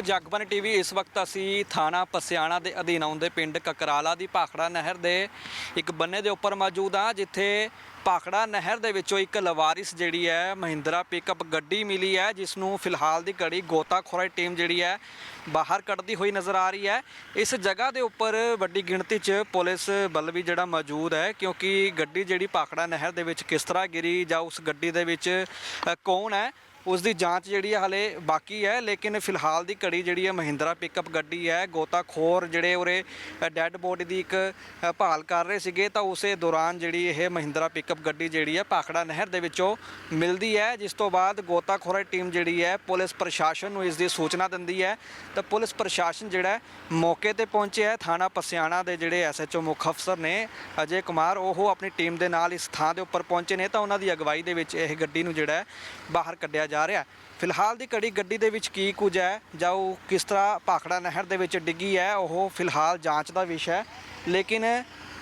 ਜਗਬਨ TV ਇਸ ਵਕਤ ਅਸੀਂ ਥਾਣਾ ਪਸਿਆਣਾ ਦੇ ਅਧੀਨ ਆਉਂਦੇ ਪਿੰਡ ਕਕਰਾਲਾ ਦੀ ਭਾਖੜਾ ਨਹਿਰ ਦੇ ਇੱਕ ਬੰਨੇ ਦੇ ਉੱਪਰ ਮੌਜੂਦ ਹਾਂ, ਜਿੱਥੇ ਭਾਖੜਾ ਨਹਿਰ ਦੇ ਵਿੱਚੋਂ ਇੱਕ ਲਵਾਰਿਸ ਜਿਹੜੀ ਹੈ, ਮਹਿੰਦਰਾ ਪਿਕਅਪ ਗੱਡੀ ਮਿਲੀ ਹੈ, ਜਿਸ ਨੂੰ ਫਿਲਹਾਲ ਦੀ ਘੜੀ ਗੋਤਾਖੋਰੀ ਟੀਮ ਜਿਹੜੀ ਹੈ, ਬਾਹਰ ਕੱਢਦੀ ਹੋਈ ਨਜ਼ਰ ਆ ਰਹੀ ਹੈ। ਇਸ ਜਗ੍ਹਾ ਦੇ ਉੱਪਰ ਵੱਡੀ ਗਿਣਤੀ 'ਚ ਪੁਲਿਸ ਬਲ ਵੀ ਜਿਹੜਾ ਮੌਜੂਦ ਹੈ, ਕਿਉਂਕਿ ਗੱਡੀ ਜਿਹੜੀ ਭਾਖੜਾ ਨਹਿਰ ਦੇ ਵਿੱਚ ਕਿਸ ਤਰ੍ਹਾਂ ਗਿਰੀ ਜਾਂ ਉਸ ਗੱਡੀ ਦੇ ਵਿੱਚ ਕੌਣ ਹੈ ਉਸ ਦੀ ਜਾਂਚ ਜਿਹੜੀ ਹੈ ਹਲੇ ਬਾਕੀ ਹੈ, ਲੇਕਿਨ ਫਿਲਹਾਲ ਦੀ ਘੜੀ ਜਿਹੜੀ ਹੈ ਮਹਿੰਦਰਾ ਪਿਕਅਪ ਗੱਡੀ ਹੈ, ਗੋਤਾਖੋਰ ਜਿਹੜੇ ਉਰੇ ਡੈੱਡ ਬੋਡੀ ਦੀ ਇੱਕ ਭਾਲ ਕਰ ਰਹੇ ਸੀਗੇ, ਤਾਂ ਉਸੇ ਦੌਰਾਨ ਜਿਹੜੀ ਇਹ ਮਹਿੰਦਰਾ ਪਿਕਅਪ ਗੱਡੀ ਜਿਹੜੀ ਹੈ ਭਾਖੜਾ ਨਹਿਰ ਦੇ ਵਿੱਚੋਂ ਮਿਲਦੀ ਹੈ, ਜਿਸ ਤੋਂ ਬਾਅਦ ਗੋਤਾਖੋਰਾ ਟੀਮ ਜਿਹੜੀ ਹੈ ਪੁਲਿਸ ਪ੍ਰਸ਼ਾਸਨ ਨੂੰ ਇਸ ਦੀ ਸੂਚਨਾ ਦਿੰਦੀ ਹੈ। ਤਾਂ ਪੁਲਿਸ ਪ੍ਰਸ਼ਾਸਨ ਜਿਹੜਾ ਮੌਕੇ ਤੇ ਪਹੁੰਚਿਆ ਹੈ, ਥਾਣਾ ਪਸਿਆਣਾ ਦੇ ਜਿਹੜੇ ਐਸਐਚਓ ਮੁੱਖ ਅਫਸਰ ਨੇ ਅਜੇ ਕੁਮਾਰ, ਉਹ ਆਪਣੀ ਟੀਮ ਦੇ ਨਾਲ ਇਸ ਥਾਂ ਦੇ ਉੱਪਰ ਪਹੁੰਚੇ ਨੇ, ਤਾਂ ਉਹਨਾਂ ਦੀ ਅਗਵਾਈ ਦੇ ਵਿੱਚ ਇਹ ਗੱਡੀ ਨੂੰ ਜਿਹੜਾ ਬਾਹਰ ਕੱਢਿਆ ਜਾ ਜਾ ਰਿਹਾ ਫਿਲਹਾਲ ਦੀ ਘੜੀ ਗੱਡੀ ਦੇ ਵਿੱਚ ਕੀ ਕੁਝ ਹੈ ਜਾਂ ਉਹ ਕਿਸ ਤਰ੍ਹਾਂ ਭਾਖੜਾ ਨਹਿਰ ਦੇ ਵਿੱਚ ਡਿੱਗੀ ਹੈ, ਉਹ ਫਿਲਹਾਲ ਜਾਂਚ ਦਾ ਵਿਸ਼ਾ ਹੈ। ਲੇਕਿਨ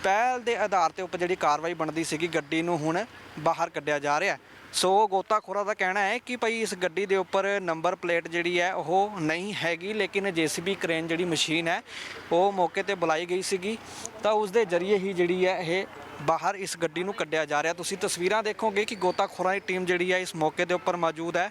ਪਹਿਲ ਦੇ ਆਧਾਰ ਤੇ ਉੱਪਰ ਜਿਹੜੀ ਕਾਰਵਾਈ ਬਣਦੀ ਸੀਗੀ ਗੱਡੀ ਨੂੰ ਹੁਣ ਬਾਹਰ ਕੱਢਿਆ ਜਾ ਰਿਹਾ ਸੋ ਗੋਤਾਖੋਰਾ ਦਾ ਕਹਿਣਾ ਹੈ ਕਿ ਭਾਈ ਇਸ ਗੱਡੀ ਦੇ ਉੱਪਰ ਨੰਬਰ ਪਲੇਟ ਜਿਹੜੀ ਹੈ, ਉਹ ਨਹੀਂ ਹੈਗੀ, ਲੇਕਿਨ ਜੀਸੀਬੀ ਕ੍ਰੇਨ ਜਿਹੜੀ ਮਸ਼ੀਨ ਹੈ, ਉਹ ਮੌਕੇ ਤੇ ਬੁਲਾਈ ਗਈ ਸੀਗੀ। ਤਾਂ ਉਸ ਦੇ ਜ਼ਰੀਏ ਹੀ ਜਿਹੜੀ ਹੈ, ਇਹ ਬਾਹਰ ਇਸ ਗੱਡੀ ਨੂੰ ਕੱਢਿਆ ਜਾ ਰਿਹਾ। ਤੁਸੀਂ ਤਸਵੀਰਾਂ ਦੇਖੋਗੇ ਕਿ ਗੋਤਾਖੋਰਾਂ ਦੀ ਟੀਮ ਜਿਹੜੀ ਹੈ, ਇਸ ਮੌਕੇ ਦੇ ਉੱਪਰ ਮੌਜੂਦ ਹੈ।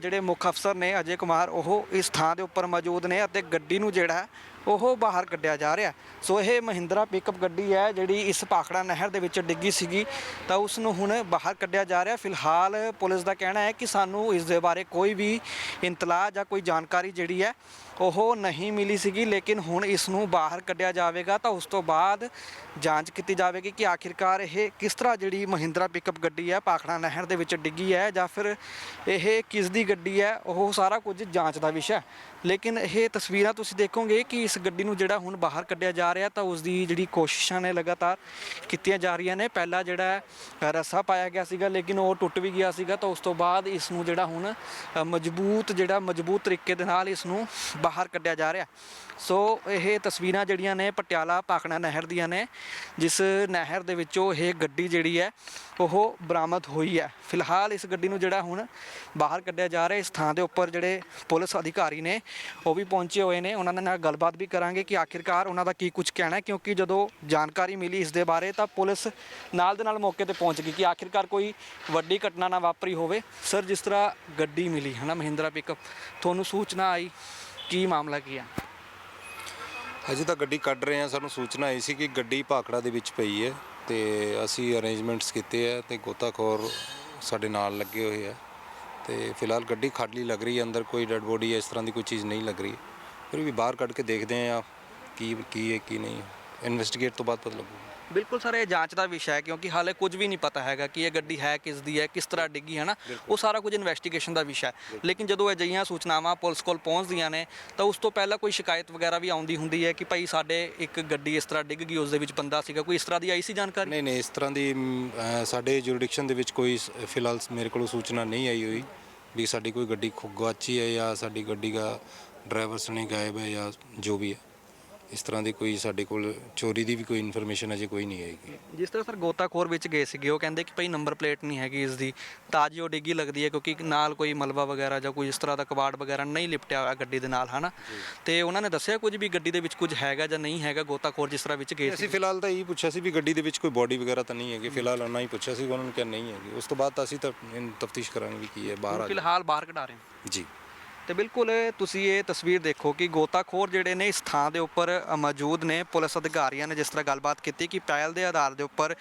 ਜਿਹੜੇ ਮੁੱਖ ਅਫਸਰ ਨੇ ਅਜੇ ਕੁਮਾਰ, ਉਹ ਇਸ ਥਾਂ ਦੇ ਉੱਪਰ ਮੌਜੂਦ ਨੇ ਅਤੇ ਗੱਡੀ ਨੂੰ ਜਿਹੜਾ ਉਹ ਬਾਹਰ ਕੱਢਿਆ ਜਾ ਰਿਹਾ। ਸੋ ਇਹ ਮਹਿੰਦਰਾ ਪਿਕਅਪ ਗੱਡੀ ਹੈ ਜਿਹੜੀ ਇਸ ਭਾਖੜਾ ਨਹਿਰ ਦੇ ਵਿੱਚ ਡਿੱਗੀ ਸੀਗੀ। ਤਾਂ ਉਸ ਨੂੰ ਹੁਣ ਬਾਹਰ ਕੱਢਿਆ ਜਾ ਰਿਹਾ। ਫਿਲਹਾਲ ਪੁਲਿਸ ਦਾ ਕਹਿਣਾ ਹੈ ਕਿ ਸਾਨੂੰ ਇਸ ਦੇ ਬਾਰੇ ਕੋਈ ਵੀ ਇੰਤਲਾਹ ਜਾਂ ਕੋਈ ਜਾਣਕਾਰੀ ਜਿਹੜੀ ਹੈ, ਉਹ ਨਹੀਂ ਮਿਲੀ ਸੀਗੀ। ਲੇਕਿਨ ਹੁਣ ਇਸ ਨੂੰ ਬਾਹਰ ਕੱਢਿਆ ਜਾਵੇਗਾ ਤਾਂ ਉਸ ਤੋਂ ਬਾਅਦ ਜਾਂਚ ਕੀਤੀ ਜਾਵੇਗੀ ਕਿ ਆਖਿਰਕਾਰ ਇਹ ਕਿਸ ਤਰ੍ਹਾਂ ਜਿਹੜੀ ਮਹਿੰਦਰਾ ਪਿਕਅਪ ਗੱਡੀ ਹੈ ਭਾਖੜਾ ਨਹਿਰ ਦੇ ਵਿੱਚ ਡਿੱਗੀ ਹੈ ਜਾਂ ਫਿਰ ਇਹ ਕਿਸ ਦੀ ਗੱਡੀ ਹੈ, ਉਹ ਸਾਰਾ ਕੁਝ ਜਾਂਚ ਦਾ ਵਿਸ਼ਾ ਲੇਕਿਨ ਇਹ ਤਸਵੀਰਾਂ ਤੁਸੀਂ ਦੇਖੋਗੇ ਕਿ ਇਸ ਗੱਡੀ ਨੂੰ ਜਿਹੜਾ ਹੁਣ ਬਾਹਰ ਕੱਢਿਆ ਜਾ ਰਿਹਾ ਤਾਂ ਉਸ ਦੀ ਜਿਹੜੀ ਕੋਸ਼ਿਸ਼ਾਂ ਨੇ ਲਗਾਤਾਰ ਕੀਤੀਆਂ ਜਾ ਰਹੀਆਂ ਨੇ। ਪਹਿਲਾਂ ਜਿਹੜਾ ਹੈ, ਰੱਸਾ ਪਾਇਆ ਗਿਆ ਸੀਗਾ ਲੇਕਿਨ ਉਹ ਟੁੱਟ ਵੀ ਗਿਆ ਸੀਗਾ ਤਾਂ ਉਸ ਤੋਂ ਬਾਅਦ ਇਸ ਨੂੰ ਜਿਹੜਾ ਹੁਣ ਮਜ਼ਬੂਤ ਜਿਹੜਾ ਮਜ਼ਬੂਤ ਤਰੀਕੇ ਦੇ ਨਾਲ ਇਸ ਨੂੰ ਬਾਹਰ ਕੱਢਿਆ ਜਾ ਰਿਹਾ। ਸੋ ਇਹ ਤਸਵੀਰਾਂ ਜਿਹੜੀਆਂ ਨੇ ਪਟਿਆਲਾ ਭਾਖੜਾ ਨਹਿਰ ਦੀਆਂ ਨੇ ਜਿਸ ਨਹਿਰ ਦੇ ਵਿੱਚੋਂ ਇਹ ਗੱਡੀ ਜਿਹੜੀ ਹੈ ਉਹ ਬਰਾਮਦ ਹੋਈ ਹੈ। ਫਿਲਹਾਲ ਇਸ ਗੱਡੀ ਨੂੰ ਜਿਹੜਾ ਹੁਣ ਬਾਹਰ ਕੱਢਿਆ ਜਾ ਰਿਹਾ, ਇਸ ਥਾਂ ਦੇ ਉੱਪਰ ਜਿਹੜੇ ਪੁਲਿਸ ਅਧਿਕਾਰੀ ਨੇ, ਉਹ ਵੀ ਪਹੁੰਚੇ ਹੋਏ ਨੇ। ਉਹਨਾਂ ਦੇ ਨਾਲ ਗੱਲਬਾਤ ਵੀ ਕਰਾਂਗੇ ਕਿ ਆਖਿਰਕਾਰ ਉਹਨਾਂ ਦਾ ਕੀ ਕੁਝ ਕਹਿਣਾ ਹੈ, ਕਿਉਂਕਿ ਜਦੋਂ ਜਾਣਕਾਰੀ ਮਿਲੀ ਇਸ ਦੇ ਬਾਰੇ, ਤਾਂ ਪੁਲਿਸ ਨਾਲ ਦੇ ਨਾਲ ਮੌਕੇ ਤੇ ਪਹੁੰਚ ਗਈ ਕਿ ਆਖਿਰਕਾਰ ਕੋਈ ਵੱਡੀ ਘਟਨਾ ਨਾ ਵਾਪਰੀ ਹੋਵੇ। ਸਰ, ਜਿਸ ਤਰ੍ਹਾਂ ਗੱਡੀ ਮਿਲੀ ਹੈ ਨਾ ਮਹਿੰਦਰਾ ਪਿਕਅਪ ਤੁਹਾਨੂੰ ਸੂਚਨਾ ਆਈ? ਕੀ ਮਾਮਲਾ ਕੀ ਹੈ ਹਜੇ ਤਾਂ ਗੱਡੀ ਕੱਢ ਰਹੇ ਆ ਸਾਨੂੰ ਸੂਚਨਾ ਆਈ ਸੀ ਕਿ ਗੱਡੀ ਭਾਖੜਾ ਦੇ ਵਿੱਚ ਪਈ ਹੈ। ਤੇ ਅਸੀਂ ਅਰੇਂਜਮੈਂਟਸ ਕੀਤੇ ਆ ਤੇ ਗੋਤਾਖੋਰ ਸਾਡੇ ਨਾਲ ਲੱਗੇ ਹੋਏ ਆ। ਤੇ ਫਿਲਹਾਲ ਗੱਡੀ ਖਾਲੀ ਲੱਗ ਰਹੀ ਹੈ ਅੰਦਰ ਕੋਈ ਡੈਡ ਬੋਡੀ ਇਸ ਤਰ੍ਹਾਂ ਦੀ ਕੋਈ ਚੀਜ਼ ਨਹੀਂ ਲੱਗ ਰਹੀ। ਫਿਰ ਵੀ ਬਾਹਰ ਕੱਢ ਕੇ ਦੇਖਦੇ ਆ, ਕੀ ਕੀ ਹੈ, ਕੀ ਨਹੀਂ। ਇਨਵੈਸਟੀਗੇਟ ਤੋਂ ਬਾਅਦ ਪਤਾ ਲੱਗੂਗਾ। ਬਿਲਕੁਲ ਸਰ ਇਹ ਜਾਂਚ ਦਾ ਵਿਸ਼ਾ ਹੈ ਕਿਉਂਕਿ ਹਾਲੇ ਕੁਝ ਵੀ ਨਹੀਂ ਪਤਾ ਹੈਗਾ ਕਿ ਇਹ ਗੱਡੀ ਹੈ ਕਿਸ ਦੀ ਹੈ ਕਿਸ ਤਰ੍ਹਾਂ ਡਿੱਗੀ ਹੈ ਨਾ? ਉਹ ਸਾਰਾ ਕੁਝ ਇਨਵੈਸਟੀਗੇਸ਼ਨ ਦਾ ਵਿਸ਼ਾ ਹੈ। ਲੇਕਿਨ ਜਦੋਂ ਅਜਿਹੀਆਂ ਸੂਚਨਾਵਾਂ ਪੁਲਿਸ ਕੋਲ ਪਹੁੰਚਦੀਆਂ ਨੇ ਤਾਂ ਉਸ ਤੋਂ ਪਹਿਲਾਂ ਕੋਈ ਸ਼ਿਕਾਇਤ ਵਗੈਰਾ ਵੀ ਆਉਂਦੀ ਹੁੰਦੀ ਹੈ ਕਿ ਭਾਈ ਸਾਡੇ ਇੱਕ ਗੱਡੀ ਇਸ ਤਰ੍ਹਾਂ ਡਿੱਗ ਗਈ ਉਸ ਦੇ ਵਿੱਚ ਬੰਦਾ ਸੀਗਾ? ਕੋਈ ਇਸ ਤਰ੍ਹਾਂ ਦੀ ਆਈ ਸੀ ਜਾਣਕਾਰੀ? ਨਹੀਂ ਨਹੀਂ ਇਸ ਤਰ੍ਹਾਂ ਦੀ ਸਾਡੇ ਜੁਰਿਡਿਕਸ਼ਨ ਦੇ ਵਿੱਚ ਕੋਈ ਸ- ਫਿਲਹਾਲ ਮੇਰੇ ਕੋਲ ਸੂਚਨਾ ਨਹੀਂ ਆਈ ਹੋਈ ਵੀ ਸਾਡੀ ਕੋਈ ਗੱਡੀ ਖੁ- ਗੁਆਚੀ ਹੈ ਜਾਂ ਸਾਡੀ ਗੱਡੀ ਦਾ ਡਰਾਈਵਰ ਸਣੇ ਗਾਇਬ ਹੈ ਜਾਂ ਜੋ ਵੀ ਹੈ। ਇਸ ਤਰ੍ਹਾਂ ਦੀ ਕੋਈ ਸਾਡੇ ਕੋਲ ਚੋਰੀ ਦੀ ਵੀ ਕੋਈ ਇਨਫੋਰਮੇਸ਼ਨ ਅਜੇ ਕੋਈ ਨਹੀਂ ਆਏਗੀ। ਜਿਸ ਤਰ੍ਹਾਂ ਸਰ ਗੋਤਾਖੋਰ ਵਿੱਚ ਗਏ ਸੀਗੇ ਉਹ ਕਹਿੰਦੇ ਕਿ ਭਾਈ ਨੰਬਰ ਪਲੇਟ ਨਹੀਂ ਹੈਗੀ ਇਸ ਦੀ ਤਾਜੀ ਉਹ ਡਿੱਗੀ ਲੱਗਦੀ ਹੈ ਕਿਉਂਕਿ ਨਾਲ ਕੋਈ ਮਲਬਾ ਵਗੈਰਾ ਜਾਂ ਕੋਈ ਇਸ ਤਰ੍ਹਾਂ ਦਾ ਕਬਾੜ ਵਗੈਰਾ ਨਹੀਂ ਲਿਪਟਿਆ ਹੋਇਆ ਗੱਡੀ ਦੇ ਨਾਲ ਹਨਾ? ਤੇ ਉਹਨਾਂ ਨੇ ਦੱਸਿਆ ਕੁਝ ਵੀ ਗੱਡੀ ਦੇ ਵਿੱਚ ਕੁਝ ਹੈਗਾ ਜਾਂ ਨਹੀਂ ਹੈਗਾ ਗੋਤਾਖੋਰ ਜਿਸ ਤਰ੍ਹਾਂ ਵਿੱਚ ਗਏ ਸੀ ਅਸੀਂ ਫਿਲਹਾਲ ਤਾਂ ਇਹੀ ਪੁੱਛਿਆ ਸੀ ਵੀ ਗੱਡੀ ਦੇ ਵਿੱਚ ਕੋਈ ਬੋਡੀ ਵਗੈਰਾ ਤਾਂ ਨਹੀਂ ਹੈਗੀ ਫਿਲਹਾਲ ਉਹਨਾਂ ਹੀ ਪੁੱਛਿਆ ਸੀ ਉਹਨਾਂ ਨੂੰ ਕਿਹਾ ਨਹੀਂ ਹੈਗੀ। ਉਸ ਤੋਂ ਬਾਅਦ ਤਾਂ ਅਸੀਂ ਤਾਂ ਤਫਤੀਸ਼ ਕਰਾਂਗੇ ਵੀ ਕੀ ਹੈ ਬਾਹਰ ਆ ਫਿਲਹਾਲ ਬਾਹਰ ਕਢਾ ਰਹੇ ਹਾਂ। ਜੀ। ਤੇ ਬਿਲਕੁਲ ਤੁਸੀਂ ਇਹ ਤਸਵੀਰ ਦੇਖੋ ਕਿ ਗੋਤਾਖੋਰ ਜਿਹੜੇ ਨੇ ਇਸ ਥਾਂ ਦੇ ਉੱਪਰ ਮੌਜੂਦ ਨੇ, ਪੁਲਿਸ ਅਧਿਕਾਰੀਆਂ ਨੇ ਜਿਸ ਤਰ੍ਹਾਂ ਗੱਲਬਾਤ ਕੀਤੀ ਕਿ ਪਹਿਲ ਦੇ ਆਧਾਰ ਦੇ ਉੱਪਰ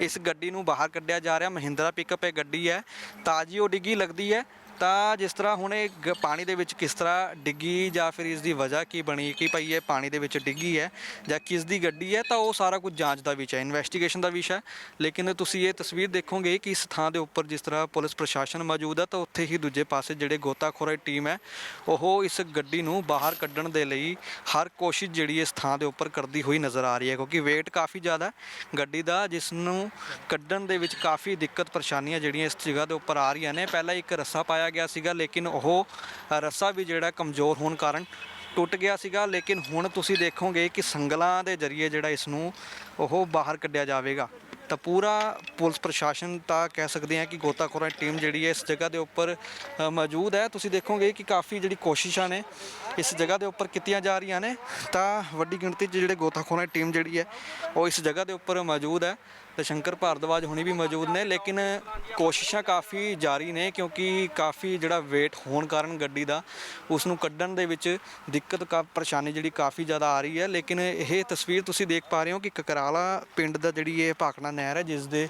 ਇਸ ਗੱਡੀ ਨੂੰ ਬਾਹਰ ਕੱਢਿਆ ਜਾ ਰਿਹਾ। ਮਹਿੰਦਰਾ ਪਿਕਅਪ ਇਹ ਗੱਡੀ ਹੈ। ਤਾਜੀ ਉਹ ਡਿੱਗੀ ਲੱਗਦੀ ਹੈ। ਤਾਂ ਜਿਸ ਤਰ੍ਹਾਂ ਹੁਣ ਇਹ ਗ- ਪਾਣੀ ਦੇ ਵਿੱਚ ਕਿਸ ਤਰ੍ਹਾਂ ਡਿੱਗੀ ਜਾਂ ਫਿਰ ਇਸ ਦੀ ਵਜ੍ਹਾ ਕੀ ਬਣੀ, ਕਿ ਭਈ ਇਹ ਪਾਣੀ ਦੇ ਵਿੱਚ ਡਿੱਗੀ ਹੈ ਜਾਂ ਕਿਸ ਦੀ ਗੱਡੀ ਹੈ, ਤਾਂ ਉਹ ਸਾਰਾ ਕੁਝ ਜਾਂਚ ਦਾ ਵਿਸ਼ਾ ਹੈ ਇਨਵੈਸਟੀਗੇਸ਼ਨ ਦਾ ਵਿਸ਼ਾ ਹੈ। ਲੇਕਿਨ ਤੁਸੀਂ ਇਹ ਤਸਵੀਰ ਦੇਖੋਗੇ ਕਿ ਇਸ ਥਾਂ ਦੇ ਉੱਪਰ ਜਿਸ ਤਰ੍ਹਾਂ ਪੁਲਿਸ ਪ੍ਰਸ਼ਾਸਨ ਮੌਜੂਦ ਹੈ, ਤਾਂ ਉੱਥੇ ਹੀ ਦੂਜੇ ਪਾਸੇ ਜਿਹੜੇ ਗੋਤਾਖੋਰਾਂ ਦੀ ਟੀਮ ਹੈ, ਉਹ ਇਸ ਗੱਡੀ ਨੂੰ ਬਾਹਰ ਕੱਢਣ ਦੇ ਲਈ ਹਰ ਕੋਸ਼ਿਸ਼ ਜਿਹੜੀ ਇਸ ਥਾਂ ਦੇ ਉੱਪਰ ਕਰਦੀ ਹੋਈ ਨਜ਼ਰ ਆ ਰਹੀ ਹੈ, ਕਿਉਂਕਿ weight ਕਾਫੀ ਜ਼ਿਆਦਾ ਹੈ। ਗੱਡੀ ਦਾ ਜਿਸ ਨੂੰ ਕੱਢਣ ਦੇ ਵਿੱਚ ਕਾਫੀ ਦਿੱਕਤ ਪਰੇਸ਼ਾਨੀਆਂ ਜਿਹੜੀਆਂ ਇਸ ਜਗ੍ਹਾ ਦੇ ਉੱਪਰ ਆ ਰਹੀਆਂ ਨੇ, ਪਹਿਲਾਂ ਇੱਕ ਰੱਸਾ ਪਾਇਆ ਗਿਆ ਸੀਗਾ, ਲੇਕਿਨ ਉਹ ਰੱਸਾ ਵੀ ਜਿਹੜਾ ਕਮਜ਼ੋਰ ਹੋਣ ਕਾਰਨ ਟੁੱਟ ਗਿਆ ਸੀਗਾ। ਲੇਕਿਨ ਹੁਣ ਤੁਸੀਂ ਦੇਖੋਗੇ ਕਿ ਸੰਗਲਾਂ ਦੇ ਜ਼ਰੀਏ ਜਿਹੜਾ ਇਸ ਨੂੰ ਉਹ ਬਾਹਰ ਕੱਢਿਆ ਜਾਵੇਗਾ। ਤਾਂ ਪੂਰਾ ਪੁਲਿਸ ਪ੍ਰਸ਼ਾਸਨ ਤਾਂ ਕਹਿ ਸਕਦੇ ਹਾਂ ਕਿ ਗੋਤਾਖੋਰਾਂ ਦੀ ਟੀਮ ਜਿਹੜੀ ਹੈ ਇਸ ਜਗ੍ਹਾ ਦੇ ਉੱਪਰ ਮੌਜੂਦ ਹੈ। ਤੁਸੀਂ ਦੇਖੋਗੇ ਕਿ ਕਾਫੀ ਜਿਹੜੀ ਕੋਸ਼ਿਸ਼ਾਂ ਨੇ ਇਸ ਜਗ੍ਹਾ ਦੇ ਉੱਪਰ ਕੀਤੀਆਂ ਜਾ ਰਹੀਆਂ ਨੇ, ਤਾਂ ਵੱਡੀ ਗਿਣਤੀ 'ਚ ਜਿਹੜੇ ਗੋਤਾਖੋਰਾਂ ਦੀ ਟੀਮ ਜਿਹੜੀ ਹੈ, ਉਹ ਇਸ ਜਗ੍ਹਾ ਦੇ ਉੱਪਰ ਮੌਜੂਦ ਹੈ। ਤੇ ਸ਼ੰਕਰ ਭਾਰਦਵਾਜ ਹੁਣੀ ਵੀ ਮੌਜੂਦ ਨੇ, ਲੇਕਿਨ ਕੋਸ਼ਿਸ਼ਾਂ ਕਾਫੀ ਜਾਰੀ ਨੇ, ਕਿਉਂਕਿ ਕਾਫੀ ਜਿਹੜਾ weight ਹੋਣ ਕਾਰਨ ਗੱਡੀ ਦਾ, ਉਸ ਨੂੰ ਕੱਢਣ ਦੇ ਵਿੱਚ ਦਿੱਕਤ ਕਾ, ਪਰੇਸ਼ਾਨੀ ਜਿਹੜੀ ਕਾਫੀ ਜ਼ਿਆਦਾ ਆ ਰਹੀ ਹੈ। ਲੇਕਿਨ ਇਹ ਤਸਵੀਰ ਤੁਸੀਂ ਦੇਖ ਪਾ ਰਹੇ ਹੋ ਕਿ ਕਕਰਾਲਾ ਪਿੰਡ ਦਾ ਜਿਹੜੀ ਇਹ ਭਾਖੜਾ ਨਹਿਰ ਹੈ, ਜਿਸ ਦੇ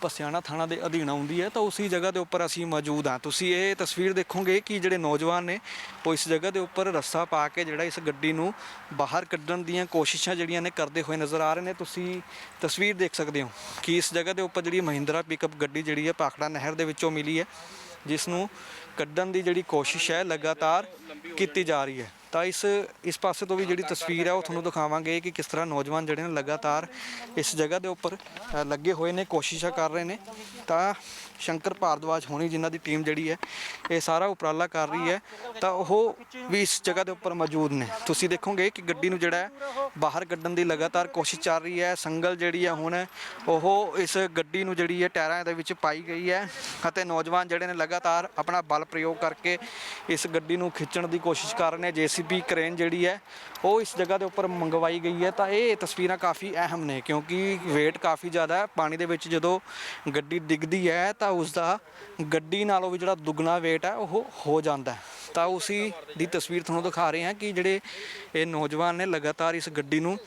ਪਸਿਆਣਾ ਥਾਣਾ ਦੇ ਅਧੀਨ ਆਉਂਦੀ ਹੈ, ਤਾਂ ਉਸੇ ਜਗ੍ਹਾ ਦੇ ਉੱਪਰ ਅਸੀਂ ਮੌਜੂਦ ਹਾਂ। ਤੁਸੀਂ ਇਹ ਤਸਵੀਰ ਦੇਖੋਗੇ ਕਿ ਜਿਹੜੇ ਨੌਜਵਾਨ ਨੇ, ਉਹ ਇਸ ਜਗ੍ਹਾ ਦੇ ਉੱਪਰ ਉੱਪਰ ਰੱਸਾ ਪਾ ਕੇ ਜਿਹੜਾ ਇਸ ਗੱਡੀ ਨੂੰ ਬਾਹਰ ਕੱਢਣ ਦੀਆਂ ਕੋਸ਼ਿਸ਼ਾਂ ਜਿਹੜੀਆਂ ਨੇ ਕਰਦੇ ਹੋਏ ਨਜ਼ਰ ਆ ਰਹੇ ਨੇ। ਤੁਸੀਂ ਤਸਵੀਰ ਦੇਖ ਸਕਦੇ ਹੋ ਕਿ ਇਸ ਜਗ੍ਹਾ ਦੇ ਉੱਪਰ ਜਿਹੜੀ ਮਹਿੰਦਰਾ ਪਿਕਅਪ ਗੱਡੀ ਜਿਹੜੀ ਹੈ ਭਾਖੜਾ ਨਹਿਰ ਦੇ ਵਿੱਚੋਂ ਮਿਲੀ ਹੈ, ਜਿਸ ਨੂੰ ਕੱਢਣ ਦੀ ਜਿਹੜੀ ਕੋਸ਼ਿਸ਼ ਹੈ ਲਗਾਤਾਰ ਕੀਤੀ ਜਾ ਰਹੀ ਹੈ। ਤਾਂ ਇਸ ਇਸ ਪਾਸੇ ਤੋਂ ਵੀ ਜਿਹੜੀ ਤਸਵੀਰ ਹੈ ਉਹ ਤੁਹਾਨੂੰ ਦਿਖਾਵਾਂਗੇ ਕਿ ਕਿਸ ਤਰ੍ਹਾਂ ਨੌਜਵਾਨ ਜਿਹੜੇ ਨੇ ਲਗਾਤਾਰ ਇਸ ਜਗ੍ਹਾ ਦੇ ਉੱਪਰ ਲੱਗੇ ਹੋਏ ਨੇ, ਕੋਸ਼ਿਸ਼ਾਂ ਕਰ ਰਹੇ ਨੇ। ਤਾਂ ਸ਼ੰਕਰ ਭਾਰਦਵਾਜ ਹੋਣੀ ਜਿਨ੍ਹਾਂ ਦੀ ਟੀਮ ਜਿਹੜੀ ਹੈ, ਇਹ ਸਾਰਾ ਉਪਰਾਲਾ ਕਰ ਰਹੀ ਹੈ। ਤਾਂ ਉਹ ਵੀ ਇਸ ਜਗ੍ਹਾ ਦੇ ਉੱਪਰ ਮੌਜੂਦ ਨੇ। ਤੁਸੀਂ ਦੇਖੋਗੇ ਕਿ ਗੱਡੀ ਨੂੰ ਜਿਹੜਾ ਹੈ, ਬਾਹਰ ਕੱਢਣ ਦੀ ਲਗਾਤਾਰ ਕੋਸ਼ਿਸ਼ ਚੱਲ ਰਹੀ ਹੈ। ਸੰਗਲ ਜਿਹੜੀ ਹੈ ਹੁਣ, ਉਹ ਇਸ ਗੱਡੀ ਨੂੰ ਜਿਹੜੀ ਹੈ, ਟਾਇਰਾਂ ਦੇ ਵਿੱਚ ਪਾਈ ਗਈ ਹੈ ਅਤੇ ਨੌਜਵਾਨ ਜਿਹੜੇ ਨੇ ਲਗਾਤਾਰ ਆਪਣਾ ਬਲ ਪ੍ਰਯੋਗ ਕਰਕੇ ਇਸ ਗੱਡੀ ਨੂੰ ਖਿੱਚਣ ਦੀ ਕੋਸ਼ਿਸ਼ ਕਰ ਰਹੇ ਨੇ। ਜੀਸੀਬੀ ਕ੍ਰੇਨ ਜਿਹੜੀ ਹੈ, ਉਹ ਇਸ ਜਗ੍ਹਾ ਦੇ ਉੱਪਰ ਮੰਗਵਾਈ ਗਈ ਹੈ। ਤਾਂ ਇਹ ਤਸਵੀਰਾਂ ਕਾਫੀ ਅਹਿਮ ਨੇ ਕਿਉਂਕਿ weight ਕਾਫੀ ਜ਼ਿਆਦਾ ਹੈ। ਪਾਣੀ ਦੇ ਵਿੱਚ ਜਦੋਂ ਗੱਡੀ ਡਿੱਗਦੀ ਹੈ, ਤਾਂ ਉਸ ਦਾ ਗੱਡੀ ਨਾਲੋਂ ਵੀ ਜਿਹੜਾ ਦੁੱਗਣਾ weight ਹੈ, ਉਹ ਹੋ ਜਾਂਦਾ ਹੈ। ਤਾਂ ਉਸੀ ਦੀ ਤਸਵੀਰ ਤੁਹਾਨੂੰ ਦਿਖਾ ਰਹੇ ਹਾਂ ਕਿ ਜਿਹੜੇ ਇਹ ਨੌਜਵਾਨ ਨੇ ਲਗਾਤਾਰ ਇਸ ਗੱਡੀ ਨੂੰ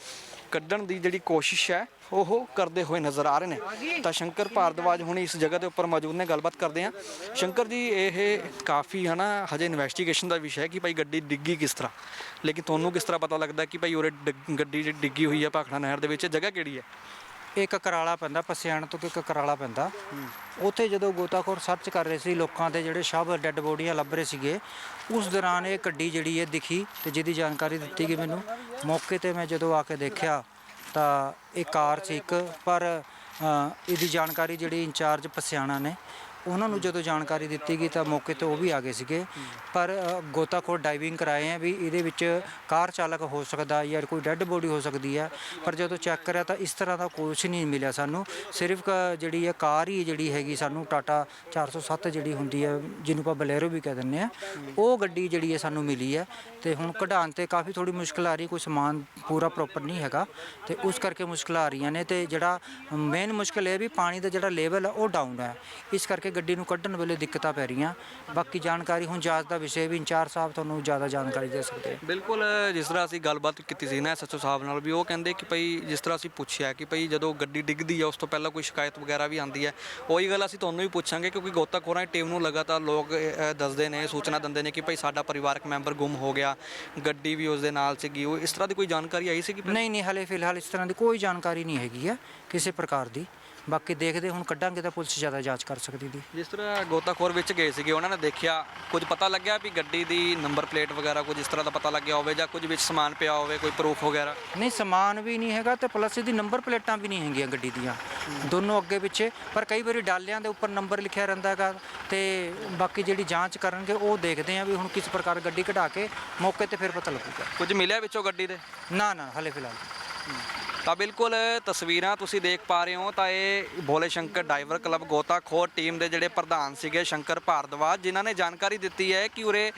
ਕੱਢਣ ਦੀ ਜਿਹੜੀ ਕੋਸ਼ਿਸ਼ ਹੈ, ਉਹ ਕਰਦੇ ਹੋਏ ਨਜ਼ਰ ਆ ਰਹੇ ਨੇ। ਤਾਂ ਸ਼ੰਕਰ ਭਾਰਦਵਾਜ ਹੁਣ ਇਸ ਜਗ੍ਹਾ ਦੇ ਉੱਪਰ ਮੌਜੂਦ ਨੇ, ਗੱਲਬਾਤ ਕਰਦੇ ਹਾਂ। ਸ਼ੰਕਰ ਜੀ, ਇਹ ਕਾਫੀ ਹਨਾ, ਹਜੇ ਇਨਵੈਸਟੀਗੇਸ਼ਨ ਦਾ ਵਿਸ਼ਾ ਹੈ ਕਿ ਭਾਈ ਗੱਡੀ ਡਿੱਗੀ ਕਿਸ ਤਰ੍ਹਾਂ। ਲੇਕਿਨ ਤੁਹਾਨੂੰ ਕਿਸ ਤਰ੍ਹਾਂ ਪਤਾ ਲੱਗਦਾ ਕਿ ਭਾਈ ਉਰੇ ਡਿੱਗ- ਗੱਡੀ ਜਿਹੜੀ ਡਿੱਗੀ ਹੋਈ ਹੈ ਭਾਖੜਾ ਨਹਿਰ ਦੇ ਵਿੱਚ, ਜਗ੍ਹਾ ਕਿਹੜੀ ਹੈ? ਇਹ ਕਰਾਲਾ ਪੈਂਦਾ, ਪਸਿਆਣ ਤੋਂ ਇੱਕ ਕਰਾਲਾ ਪੈਂਦਾ। ਉੱਥੇ ਜਦੋਂ ਗੋਤਾਖੋਰ ਸਰਚ ਕਰ ਰਹੇ ਸੀ, ਲੋਕਾਂ ਦੇ ਜਿਹੜੇ ਸ਼ਵ ਡੈੱਡ ਬੋਡੀਆਂ ਲੱਭ ਰਹੇ ਸੀਗੇ, ਉਸ ਦੌਰਾਨ ਇਹ ਗੱਡੀ ਜਿਹੜੀ ਹੈ ਦਿਖੀ ਤੇ ਜਿਹਦੀ ਜਾਣਕਾਰੀ ਦਿੱਤੀ ਗਈ ਮੈਨੂੰ। ਮੌਕੇ ਤੇ ਮੈਂ ਜਦੋਂ ਆ ਕੇ ਦੇਖਿਆ ਤਾਂ ਇਹ ਕਾਰ ਸੀ ਇੱਕ, ਪਰ ਇਹਦੀ ਜਾਣਕਾਰੀ ਜਿਹੜੀ ਇੰਚਾਰਜ ਪਸਿਆਣਾ ਨੇ ਉਹਨਾਂ ਨੂੰ ਜਦੋਂ ਜਾਣਕਾਰੀ ਦਿੱਤੀ ਗਈ ਤਾਂ ਮੌਕੇ ਤੇ ਉਹ ਵੀ ਆ ਗਏ ਸੀਗੇ। ਪਰ ਅ, ਗੋਤਾਖੋਰ ਡਾਈਵਿੰਗ ਕਰਾਏ ਆ ਵੀ ਇਹਦੇ ਵਿੱਚ ਕਾਰ ਚਾਲਕ ਹੋ ਸਕਦਾ ਜਾਂ ਕੋਈ ਡੈੱਡ ਬੋਡੀ ਹੋ ਸਕਦੀ ਹੈ ਪਰ ਜਦੋਂ ਚੈੱਕ ਕਰਿਆ ਤਾਂ ਇਸ ਤਰ੍ਹਾਂ ਦਾ ਕੁਝ ਨਹੀਂ ਮਿਲਿਆ ਸਾਨੂੰ। ਸਿਰਫ ਜਿਹੜੀ ਹੈ ਕਾਰ ਹੀ ਜਿਹੜੀ ਹੈਗੀ ਸਾਨੂੰ ਟਾਟਾ 407 ਜਿਹੜੀ ਹੁੰਦੀ ਹੈ ਜਿਹਨੂੰ ਆਪਾਂ ਬਲੇਰੋ ਵੀ ਕਹਿ ਦਿੰਦੇ ਆ ਉਹ ਗੱਡੀ ਜਿਹੜੀ ਹੈ ਸਾਨੂੰ ਮਿਲੀ ਹੈ ਤੇ ਹੁਣ ਕਢਾਉਣ ਤੇ ਕਾਫੀ ਥੋੜੀ ਮੁਸ਼ਕਲ ਆ ਰਹੀ ਕੋਈ ਸਮਾਨ ਪੂਰਾ ਪ੍ਰੋਪਰ ਨਹੀਂ ਹੈਗਾ। ਤੇ ਉਸ ਕਰਕੇ ਮੁਸ਼ਕਲ ਆ ਰਹੀਆਂ ਨੇ ਤੇ ਜਿਹੜਾ ਮੇਨ ਮੁਸ਼ਕਲ ਇਹ ਵੀ ਪਾਣੀ ਦਾ ਜਿਹੜਾ ਲੈਵਲ ਹੈ ਉਹ ਡਾਊਨ ਹੈ ਇਸ ਕਰਕੇ ਗੱਡੀ ਨੂੰ ਕੱਢਣ ਵੇਲੇ ਦਿੱਕਤਾਂ ਪੈ ਰਹੀਆਂ। ਬਾਕੀ ਜਾਣਕਾਰੀ ਹੁਣ ਜਾਂਚ ਦਾ ਵਿਸ਼ੇ ਵੀ ਇੰਚਾਰਜ ਸਾਹਿਬ ਤੁਹਾਨੂੰ ਜ਼ਿਆਦਾ ਜਾਣਕਾਰੀ ਦੇ ਸਕਦੇ ਬਿਲਕੁਲ ਜਿਸ ਤਰ੍ਹਾਂ ਅਸੀਂ ਗੱਲਬਾਤ ਕੀਤੀ ਸੀ ਨਾ ਐਸਐਚਓ ਸਾਹਿਬ ਨਾਲ ਵੀ ਉਹ ਕਹਿੰਦੇ ਕਿ ਭਈ ਜਿਸ ਤਰ੍ਹਾਂ ਅਸੀਂ ਪੁੱਛਿਆ ਕਿ ਭਈ ਜਦੋਂ ਗੱਡੀ ਡਿੱਗਦੀ ਹੈ ਉਸ ਤੋਂ ਪਹਿਲਾਂ ਕੋਈ ਸ਼ਿਕਾਇਤ ਵਗੈਰਾ ਵੀ ਆਉਂਦੀ ਹੈ ਉਹੀ ਗੱਲ ਅਸੀਂ ਤੁਹਾਨੂੰ ਵੀ ਪੁੱਛਾਂਗੇ ਕਿਉਂਕਿ ਗੋਤਾਖੋਰਾਂ ਦੀ ਟੀਮ ਨੂੰ ਲਗਾਤਾਰ ਲੋਕ ਦੱਸਦੇ ਨੇ ਸੂਚਨਾ ਦਿੰਦੇ ਨੇ ਕਿ ਭਈ ਸਾਡਾ ਪਰਿਵਾਰਕ ਮੈਂਬਰ ਗੁੰਮ ਹੋ ਗਿਆ ਗੱਡੀ ਵੀ ਉਸ ਦੇ ਨਾਲ ਸੀਗੀ। ਉਹ ਇਸ ਤਰ੍ਹਾਂ ਦੀ ਕੋਈ ਜਾਣਕਾਰੀ ਆਈ ਸੀ ਕਿ ਨਹੀਂ ਨਹੀਂ ਹਲੇ ਫਿਲਹਾਲ ਇਸ ਤਰ੍ਹਾਂ ਦੀ ਕੋਈ ਜਾਣਕਾਰੀ ਨਹੀਂ ਹੈਗੀ ਹੈ ਕਿਸੇ ਪ੍ਰਕਾਰ ਦੀ। ਬਾਕੀ ਦੇਖਦੇ ਹੁਣ ਕੱਢਾਂਗੇ ਤਾਂ ਪੁਲਿਸ ਜ਼ਿਆਦਾ ਜਾਂਚ ਕਰ ਸਕਦੀ ਦੀ। ਜਿਸ ਤਰ੍ਹਾਂ ਗੋਤਾਖੋਰ ਵਿੱਚ ਗਏ ਸੀਗੇ ਉਹਨਾਂ ਨੇ ਦੇਖਿਆ ਕੁਝ ਪਤਾ ਲੱਗਿਆ ਵੀ ਗੱਡੀ ਦੀ ਨੰਬਰ ਪਲੇਟ ਵਗੈਰਾ ਕੁਝ ਇਸ ਤਰ੍ਹਾਂ ਦਾ ਪਤਾ ਲੱਗਿਆ ਹੋਵੇ ਜਾਂ ਕੁਝ ਵਿੱਚ ਸਮਾਨ ਪਿਆ ਹੋਵੇ ਕੋਈ ਪ੍ਰੂਫ ਵਗੈਰਾ? ਨਹੀਂ ਸਮਾਨ ਵੀ ਨਹੀਂ ਹੈਗਾ ਤੇ ਪਲੱਸ ਇਹਦੀ ਨੰਬਰ ਪਲੇਟਾਂ ਵੀ ਨਹੀਂ ਹੈਗੀਆਂ ਗੱਡੀ ਦੀਆਂ। ਦੋਨੋਂ ਅੱਗੇ ਪਿੱਛੇ ਪਰ ਕਈ ਵਾਰੀ ਡਾਲਿਆਂ ਦੇ ਉੱਪਰ ਨੰਬਰ ਲਿਖਿਆ ਰਹਿੰਦਾ ਹੈਗਾ ਤੇ ਬਾਕੀ ਜਿਹੜੀ ਜਾਂਚ ਕਰਨਗੇ ਉਹ ਦੇਖਦੇ ਆ ਵੀ ਹੁਣ ਕਿਸ ਪ੍ਰਕਾਰ ਗੱਡੀ ਕਢਾ ਕੇ ਮੌਕੇ ਤੇ ਫਿਰ ਪਤਾ ਲੱਗੂਗਾ। ਕੁਝ ਮਿਲਿਆ ਵਿੱਚੋਂ ਗੱਡੀ ਦੇ? ਨਾ ਨਾ ਹਲੇ ਫਿਲਹਾਲ। ਤਾਂ ਬਿਲਕੁਲ ਤਸਵੀਰਾਂ ਤੁਸੀਂ ਦੇਖ ਪਾ ਰਹੇ ਹੋ, ਤਾਂ ਇਹ ਭੋਲੇ ਸ਼ੰਕਰ ਡਾਈਵਰ ਕਲੱਬ ਗੋਤਾਖੋਰ ਟੀਮ ਦੇ ਜਿਹੜੇ ਪ੍ਰਧਾਨ ਸੀਗੇ ਸ਼ੰਕਰ ਭਾਰਦਵਾਜ, ਜਿਨ੍ਹਾਂ ਨੇ ਜਾਣਕਾਰੀ ਦਿੱਤੀ ਹੈ ਕਿ ਉਰੇ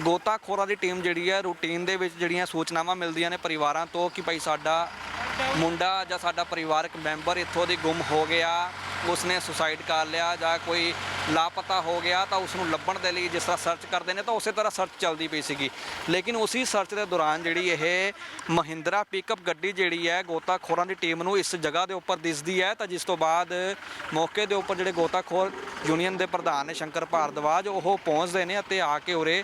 ਗੋਤਾਖੋਰਾਂ ਦੀ ਟੀਮ ਜਿਹੜੀ ਹੈ ਰੂਟੀਨ ਦੇ ਵਿੱਚ ਜਿਹੜੀਆਂ ਸੂਚਨਾਵਾਂ ਮਿਲਦੀਆਂ ਨੇ ਪਰਿਵਾਰਾਂ ਤੋਂ ਕਿ ਭਾਈ ਸਾਡਾ ਮੁੰਡਾ ਜਾਂ ਸਾਡਾ ਪਰਿਵਾਰਕ ਮੈਂਬਰ ਇੱਥੋਂ ਦੀ ਗੁੰਮ ਹੋ ਗਿਆ, ਉਸਨੇ ਸੁਸਾਈਡ ਕਰ ਲਿਆ ਜਾਂ ਕੋਈ ਲਾਪਤਾ ਹੋ ਗਿਆ ਤਾਂ ਉਸ ਨੂੰ ਲੱਭਣ ਦੇ ਲਈ ਜਿਸ ਤਰ੍ਹਾਂ ਸਰਚ ਕਰਦੇ ਨੇ ਤਾਂ ਉਸੇ ਤਰ੍ਹਾਂ ਸਰਚ ਚੱਲਦੀ ਪਈ ਸੀਗੀ। ਲੇਕਿਨ ਉਸੇ ਸਰਚ ਦੇ ਦੌਰਾਨ ਜਿਹੜੀ ਇਹ ਮਹਿੰਦਰਾ ਪਿਕਅਪ ਗੱਡੀ ਜਿਹੜੀ ਹੈ, ਗੋਤਾਖੋਰਾਂ ਦੀ ਟੀਮ ਨੂੰ ਇਸ ਜਗ੍ਹਾ ਦੇ ਉੱਪਰ ਦਿਸਦੀ ਹੈ ਤਾਂ ਜਿਸ ਤੋਂ ਬਾਅਦ ਮੌਕੇ ਦੇ ਉੱਪਰ ਜਿਹੜੇ ਗੋਤਾਖੋਰ ਯੂਨੀਅਨ ਦੇ ਪ੍ਰਧਾਨ ਨੇ ਸ਼ੰਕਰ ਭਾਰਦਵਾਜ, ਉਹ ਪਹੁੰਚਦੇ ਨੇ ਅਤੇ ਆ ਕੇ ਉਰੇ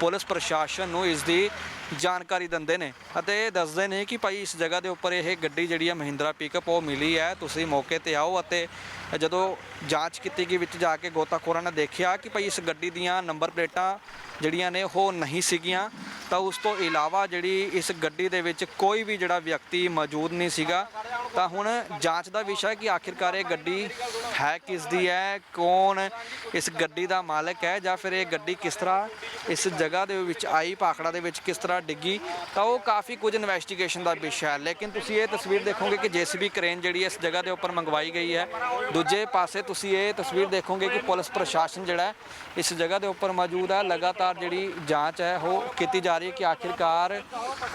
ਪੁਲਿਸ ਪ੍ਰਸ਼ਾਸਨ ਨੂੰ ਇਸ ਦੀ ਜਾਣਕਾਰੀ ਦਿੰਦੇ ਨੇ ਅਤੇ ਇਹ ਦੱਸਦੇ ਨੇ ਕਿ ਭਾਈ ਇਸ ਜਗ੍ਹਾ ਦੇ ਉੱਪਰ ਇਹ ਗੱਡੀ ਜਿਹੜੀ ਹੈ ਮਹਿੰਦਰਾ ਪਿਕਅਪ ਉਹ ਮਿਲੀ ਹੈ। ਤੁਸੀਂ ਮੌਕੇ ਤੇ ਆਓ ਅਤੇ ਜਦੋਂ ਜਾਂਚ ਕੀਤੀ ਗਈ ਵਿੱਚ ਜਾ ਕੇ ਗੋਤਾਖੋਰਾਂ ਨੇ ਦੇਖਿਆ ਕਿ ਭਾਈ ਇਸ ਗੱਡੀ ਦੀਆਂ ਨੰਬਰ ਪਲੇਟਾਂ ਜਿਹੜੀਆਂ ਨੇ ਉਹ ਨਹੀਂ ਸੀਗੀਆਂ, ਤਾਂ ਉਸ ਤੋਂ ਇਲਾਵਾ ਜਿਹੜੀ ਇਸ ਗੱਡੀ ਦੇ ਵਿੱਚ ਕੋਈ ਵੀ ਜਿਹੜਾ ਵਿਅਕਤੀ ਮੌਜੂਦ ਨਹੀਂ ਸੀਗਾ, ਤਾਂ ਹੁਣ ਜਾਂਚ ਦਾ ਵਿਸ਼ਾ ਕਿ ਆਖਿਰਕਾਰ ਇਹ ਗੱਡੀ ਹੈ ਕਿਸ ਦੀ ਹੈ, ਕੌਣ ਇਸ ਗੱਡੀ ਦਾ ਮਾਲਕ ਹੈ ਜਾਂ ਫਿਰ ਇਹ ਗੱਡੀ ਕਿਸ ਤਰ੍ਹਾਂ ਇਸ ਜਗ੍ਹਾ ਦੇ ਵਿੱਚ ਆਈ, ਭਾਖੜਾ ਦੇ ਵਿੱਚ ਕਿਸ ਤਰ੍ਹਾਂ ਡਿੱਗੀ, ਤਾਂ ਉਹ ਕਾਫੀ ਕੁਝ ਇਨਵੈਸਟੀਗੇਸ਼ਨ ਦਾ ਵਿਸ਼ਾ ਹੈ। ਲੇਕਿਨ ਤੁਸੀਂ ਇਹ ਤਸਵੀਰ ਦੇਖੋਗੇ ਕਿ ਜੀਸੀਬੀ ਕਰੇਨ ਜਿਹੜੀ ਇਸ ਜਗ੍ਹਾ ਦੇ ਉੱਪਰ ਮੰਗਵਾਈ ਗਈ ਹੈ। ਦੂਜੇ ਪਾਸੇ ਤੁਸੀਂ ਇਹ ਤਸਵੀਰ ਦੇਖੋਗੇ ਕਿ ਪੁਲਿਸ ਪ੍ਰਸ਼ਾਸਨ ਜਿਹੜਾ ਹੈ, ਇਸ ਜਗ੍ਹਾ ਦੇ ਉੱਪਰ ਮੌਜੂਦ ਹੈ। ਲਗਾਤਾਰ ਜਿਹੜੀ ਜਾਂਚ ਹੈ, ਉਹ ਕੀਤੀ ਜਾ ਰਹੀ ਹੈ ਕਿ ਆਖਿਰਕਾਰ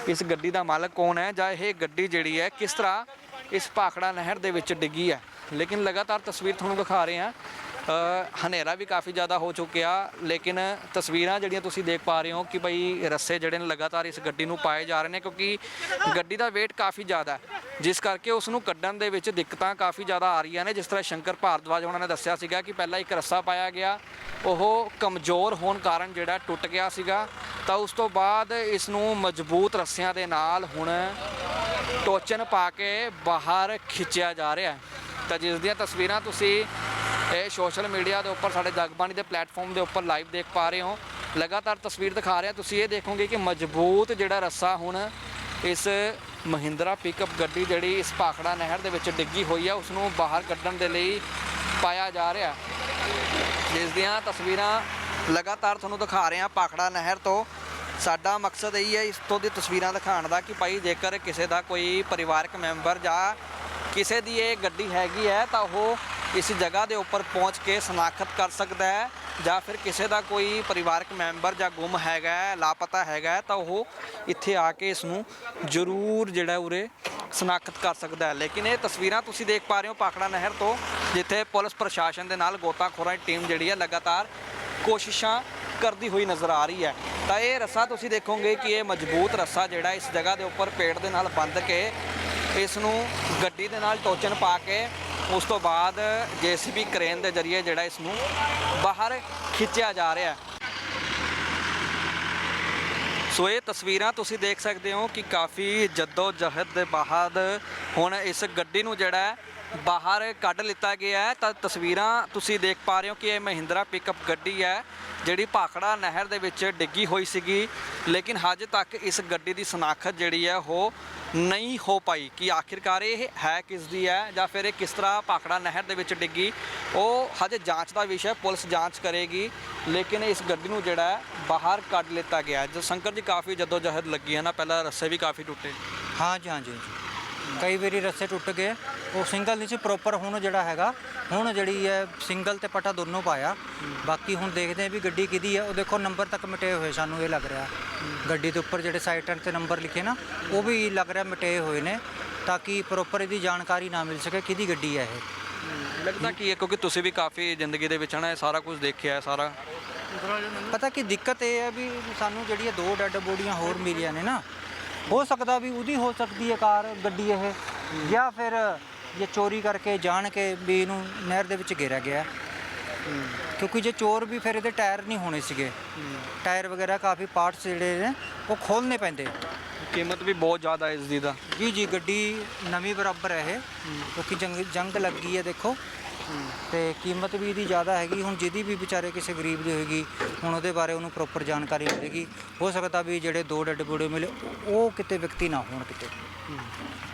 ਇਸ ਗੱਡੀ ਦਾ ਮਾਲਕ ਕੌਣ ਹੈ ਜਾਂ ਇਹ ਗੱਡੀ ਜਿਹੜੀ ਹੈ, ਕਿਸ ਤਰ੍ਹਾਂ ਇਸ ਭਾਖੜਾ ਨਹਿਰ ਦੇ ਵਿੱਚ ਡਿੱਗੀ ਹੈ। ਲੇਕਿਨ ਲਗਾਤਾਰ ਤਸਵੀਰ ਤੁਹਾਨੂੰ ਦਿਖਾ ਰਹੇ ਹਾਂ ਹਨੇਰਾ ਵੀ ਕਾਫੀ ਜ਼ਿਆਦਾ ਹੋ ਚੁੱਕਿਆ, ਲੇਕਿਨ ਤਸਵੀਰਾਂ ਜਿਹੜੀਆਂ ਤੁਸੀਂ ਦੇਖ ਪਾ ਰਹੇ ਹੋ ਕਿ ਭਈ ਰੱਸੇ ਜਿਹੜੇ ਨੇ ਲਗਾਤਾਰ ਇਸ ਗੱਡੀ ਨੂੰ ਪਾਏ ਜਾ ਰਹੇ ਨੇ, ਕਿਉਂਕਿ ਗੱਡੀ ਦਾ weight ਕਾਫੀ ਜ਼ਿਆਦਾ ਹੈ। ਜਿਸ ਕਰਕੇ ਉਸ ਨੂੰ ਕੱਢਣ ਦੇ ਵਿੱਚ ਦਿੱਕਤਾਂ ਕਾਫੀ ਜ਼ਿਆਦਾ ਆ ਰਹੀਆਂ ਨੇ। ਜਿਸ ਤਰ੍ਹਾਂ ਸ਼ੰਕਰ ਭਾਰਦਵਾਜ ਉਹਨਾਂ ਨੇ ਦੱਸਿਆ ਸੀਗਾ ਕਿ ਪਹਿਲਾਂ ਇੱਕ ਰੱਸਾ ਪਾਇਆ ਗਿਆ, ਉਹ ਕਮਜ਼ੋਰ ਹੋਣ ਕਾਰਨ ਜਿਹੜਾ ਟੁੱਟ ਗਿਆ ਸੀਗਾ। ਤਾਂ ਉਸ ਤੋਂ ਬਾਅਦ ਇਸ ਨੂੰ ਮਜ਼ਬੂਤ ਰੱਸਿਆਂ ਦੇ ਨਾਲ ਹੁਣ ਟੋਚਨ ਪਾ ਕੇ ਬਾਹਰ ਖਿੱਚਿਆ ਜਾ ਰਿਹਾ ਤਾਂ ਜਿਸ ਦੀਆਂ ਤਸਵੀਰਾਂ ਤੁਸੀਂ ਇਹ ਸੋਸ਼ਲ ਮੀਡੀਆ ਦੇ ਉੱਪਰ, ਸਾਡੇ ਜਗਬਾਣੀ ਦੇ ਪਲੇਟਫਾਰਮ ਦੇ ਉੱਪਰ ਲਾਈਵ ਦੇਖ ਪਾ ਰਹੇ ਹੋ। ਲਗਾਤਾਰ ਤਸਵੀਰ ਦਿਖਾ ਰਿਹਾ ਤੁਸੀਂ ਇਹ ਦੇਖੋਗੇ ਕਿ ਮਜ਼ਬੂਤ ਜਿਹੜਾ ਰੱਸਾ ਹੁਣ ਇਸ ਮਹਿੰਦਰਾ ਪਿਕਅਪ ਗੱਡੀ ਜਿਹੜੀ ਇਸ ਭਾਖੜਾ ਨਹਿਰ ਦੇ ਵਿੱਚ ਡਿੱਗੀ ਹੋਈ ਹੈ ਉਸ ਨੂੰ ਬਾਹਰ ਕੱਢਣ ਦੇ ਲਈ ਪਾਇਆ ਜਾ ਰਿਹਾ। ਜਿਸ ਦੀਆਂ ਤਸਵੀਰਾਂ ਲਗਾਤਾਰ ਤੁਹਾਨੂੰ ਦਿਖਾ ਰਹੇ ਹਾਂ ਭਾਖੜਾ ਨਹਿਰ ਤੋਂ। ਸਾਡਾ ਮਕਸਦ ਇਹੀ ਹੈ ਇਸ ਤੋਂ ਦੀ ਤਸਵੀਰਾਂ ਦਿਖਾਉਣ ਦਾ ਕਿ ਭਾਈ, ਜੇਕਰ ਕਿਸੇ ਦਾ ਕੋਈ ਪਰਿਵਾਰਕ ਮੈਂਬਰ ਜਾਂ ਕਿਸੇ ਦੀ ਇਹ ਗੱਡੀ ਹੈਗੀ ਹੈ, ਤਾਂ ਉਹ ਇਸ ਜਗ੍ਹਾ ਦੇ ਉੱਪਰ ਪਹੁੰਚ ਕੇ ਸ਼ਨਾਖਤ ਕਰ ਸਕਦਾ ਹੈ ਜਾਂ ਫਿਰ ਕਿਸੇ ਦਾ ਕੋਈ ਪਰਿਵਾਰਕ ਮੈਂਬਰ ਜਾਂ ਗੁੰਮ ਹੈਗਾ ਲਾਪਤਾ ਹੈਗਾ ਤਾਂ ਉਹ ਇੱਥੇ ਆ ਕੇ ਇਸ ਨੂੰ ਜ਼ਰੂਰ ਜਿਹੜਾ ਉਰੇ ਸ਼ਨਾਖਤ ਕਰ ਸਕਦਾ ਹੈ। ਲੇਕਿਨ ਇਹ ਤਸਵੀਰਾਂ ਤੁਸੀਂ ਦੇਖ ਪਾ ਰਹੇ ਹੋ ਪਾਖੜਾ ਨਹਿਰ ਤੋਂ, ਜਿੱਥੇ ਪੁਲਿਸ ਪ੍ਰਸ਼ਾਸਨ ਦੇ ਨਾਲ ਗੋਤਾਖੋਰਾਂ ਦੀ ਟੀਮ ਜਿਹੜੀ ਹੈ ਲਗਾਤਾਰ ਕੋਸ਼ਿਸ਼ਾਂ ਕਰਦੀ ਹੋਈ ਨਜ਼ਰ ਆ ਰਹੀ ਹੈ। ਤਾਂ ਇਹ ਰੱਸਾ ਤੁਸੀਂ ਦੇਖੋਗੇ ਕਿ ਇਹ ਮਜ਼ਬੂਤ ਰੱਸਾ ਜਿਹੜਾ ਇਸ ਜਗ੍ਹਾ ਦੇ ਉੱਪਰ ਪੇੜ ਦੇ ਨਾਲ ਬੰਦ ਕੇ ਇਸ ਨੂੰ ਗੱਡੀ ਦੇ ਨਾਲ ਟੋਚਨ ਪਾ ਕੇ ਉਸ ਤੋਂ ਬਾਅਦ ਜੀਸੀਬੀ ਕ੍ਰੇਨ ਦੇ ਜ਼ਰੀਏ ਜਿਹੜਾ ਇਸ ਨੂੰ ਬਾਹਰ ਖਿੱਚਿਆ ਜਾ ਰਿਹਾ ਹੈ। ਸੋ ਇਹ ਤਸਵੀਰਾਂ ਤੁਸੀਂ ਦੇਖ ਸਕਦੇ ਹੋ ਕਿ ਕਾਫੀ ਜੱਦੋ ਜਹਦ ਦੇ ਬਾਅਦ ਹੁਣ ਇਸ ਗੱਡੀ ਨੂੰ ਜਿਹੜਾ ਬਾਹਰ ਕੱਢ ਲਿੱਤਾ ਗਿਆ ਹੈ। ਤਾਂ ਤਸਵੀਰਾਂ ਤੁਸੀਂ ਦੇਖ ਪਾ ਰਹੇ ਹੋ ਕਿ ਇਹ ਮਹਿੰਦਰਾ ਪਿਕਅਪ ਗੱਡੀ ਹੈ, ਜਿਹੜੀ ਭਾਖੜਾ ਨਹਿਰ ਦੇ ਵਿੱਚ ਡਿੱਗੀ ਹੋਈ ਸੀਗੀ। ਲੇਕਿਨ ਹਜੇ ਤੱਕ ਇਸ ਗੱਡੀ ਦੀ ਸਨਾਖਤ ਜਿਹੜੀ ਹੈ, ਉਹ ਨਹੀਂ ਹੋ ਪਾਈ। ਕਿ ਆਖਿਰਕਾਰ ਇਹ ਹੈ ਕਿਸ ਦੀ ਹੈ ਜਾਂ ਫਿਰ ਇਹ ਕਿਸ ਤਰ੍ਹਾਂ ਭਾਖੜਾ ਨਹਿਰ ਦੇ ਵਿੱਚ ਡਿੱਗੀ? ਉਹ ਹਜੇ ਜਾਂਚ ਦਾ ਵਿਸ਼ਾ ਪੁਲਿਸ ਜਾਂਚ ਕਰੇਗੀ। ਲੇਕਿਨ ਇਸ ਗੱਡੀ ਨੂੰ ਜਿਹੜਾ ਬਾਹਰ ਕੱਢ ਲਿੱਤਾ ਗਿਆ ਹੈ। ਜੋ ਸ਼ੰਕਰ ਜੀ ਕਾਫੀ ਜਦੋਜਹਿਦ ਲੱਗੀ ਹੈ ਨਾ, ਪਹਿਲਾਂ ਰੱਸੇ ਵੀ ਕਾਫੀ ਟੁੱਟੇ। ਹਾਂਜੀ ਹਾਂਜੀ ਹਾਂ ਕਈ ਵਾਰੀ ਰਸਤੇ ਟੁੱਟ ਗਏ। ਉਹ ਸਿੰਗਲ ਨਹੀਂ ਸੀ ਪ੍ਰੋਪਰ ਹੁਣ ਜਿਹੜਾ ਹੈਗਾ ਹੁਣ ਜਿਹੜੀ ਹੈ ਸਿੰਗਲ ਤੇ ਪਟਾ ਦੋਨੋਂ ਪਾਇਆ। ਬਾਕੀ ਹੁਣ ਦੇਖਦੇ ਆ ਵੀ ਗੱਡੀ ਕਿਹਦੀ ਹੈ ਉਹ ਦੇਖੋ ਨੰਬਰ ਤੱਕ ਮਿਟੇ ਹੋਏ ਸਾਨੂੰ ਇਹ ਲੱਗ ਰਿਹਾ। ਗੱਡੀ ਦੇ ਉੱਪਰ ਜਿਹੜੇ ਸਾਈਡ ਟੈਂਕ ਤੇ ਨੰਬਰ ਲਿਖੇ ਨਾ ਉਹ ਵੀ ਲੱਗ ਰਿਹਾ ਮਿਟੇ ਹੋਏ ਨੇ ਤਾਂ ਕਿ ਪ੍ਰੋਪਰ ਇਹਦੀ ਜਾਣਕਾਰੀ ਨਾ ਮਿਲ ਸਕੇ ਕਿਹਦੀ ਗੱਡੀ ਹੈ ਇਹ। ਲੱਗਦਾ ਕੀ ਹੈ? ਕਿਉਂਕਿ ਤੁਸੀਂ ਵੀ ਕਾਫੀ ਜ਼ਿੰਦਗੀ ਦੇ ਵਿੱਚ ਨਾ ਇਹ ਸਾਰਾ ਕੁਝ ਦੇਖਿਆ ਹੈ ਸਾਰਾ। ਪਤਾ ਕੀ ਦਿੱਕਤ ਇਹ ਹੈ ਵੀ ਸਾਨੂੰ ਜਿਹੜੀਆਂ ਦੋ ਡੈੱਡ ਬੋਡੀਆਂ ਹੋਰ ਮਿਲੀਆਂ ਨੇ ਨਾ ਹੋ ਸਕਦਾ ਵੀ ਉਹਦੀ ਹੋ ਸਕਦੀ ਹੈ ਕਾਰ ਗੱਡੀ ਇਹ। ਜਾਂ ਫਿਰ ਜੇ ਚੋਰੀ ਕਰਕੇ ਜਾਣ ਕੇ ਵੀ ਇਹਨੂੰ ਨਹਿਰ ਦੇ ਵਿੱਚ ਘੇਰਿਆ ਗਿਆ। ਕਿਉਂਕਿ ਜੇ ਚੋਰ ਵੀ ਫਿਰ ਇਹਦੇ ਟਾਇਰ ਨਹੀਂ ਹੋਣੇ ਸੀਗੇ। ਟਾਇਰ ਵਗੈਰਾ ਕਾਫੀ ਪਾਰਟਸ ਜਿਹੜੇ ਨੇ ਉਹ ਖੋਲਨੇ ਪੈਂਦੇ। ਕੀਮਤ ਵੀ ਬਹੁਤ ਜ਼ਿਆਦਾ ਇਸ ਦੀ ਦਾ ਜੀ ਜੀ ਗੱਡੀ ਨਵੀਂ ਬਰਾਬਰ ਹੈ ਇਹ। ਕਿਉਂਕਿ ਜੰਗ ਜੰਗ ਲੱਗੀ ਹੈ ਦੇਖੋ। ਤੇ ਕੀਮਤ ਵੀ ਇਹਦੀ ਜ਼ਿਆਦਾ ਹੈਗੀ ਹੁਣ ਜਿਹਦੀ ਵੀ ਵਿਚਾਰੇ ਕਿਸੇ ਗਰੀਬ ਦੀ ਹੋਏਗੀ ਹੁਣ ਉਹਦੇ ਬਾਰੇ ਉਹਨੂੰ ਪ੍ਰੋਪਰ ਜਾਣਕਾਰੀ ਮਿਲੇਗੀ। ਹੋ ਸਕਦਾ ਵੀ ਜਿਹੜੇ ਦੋ ਡੱਡ ਬੋੜੇ ਮਿਲੇ ਉਹ ਕਿਤੇ ਵਿਅਕਤੀ ਨਾ ਹੋਣ ਕਿਤੇ।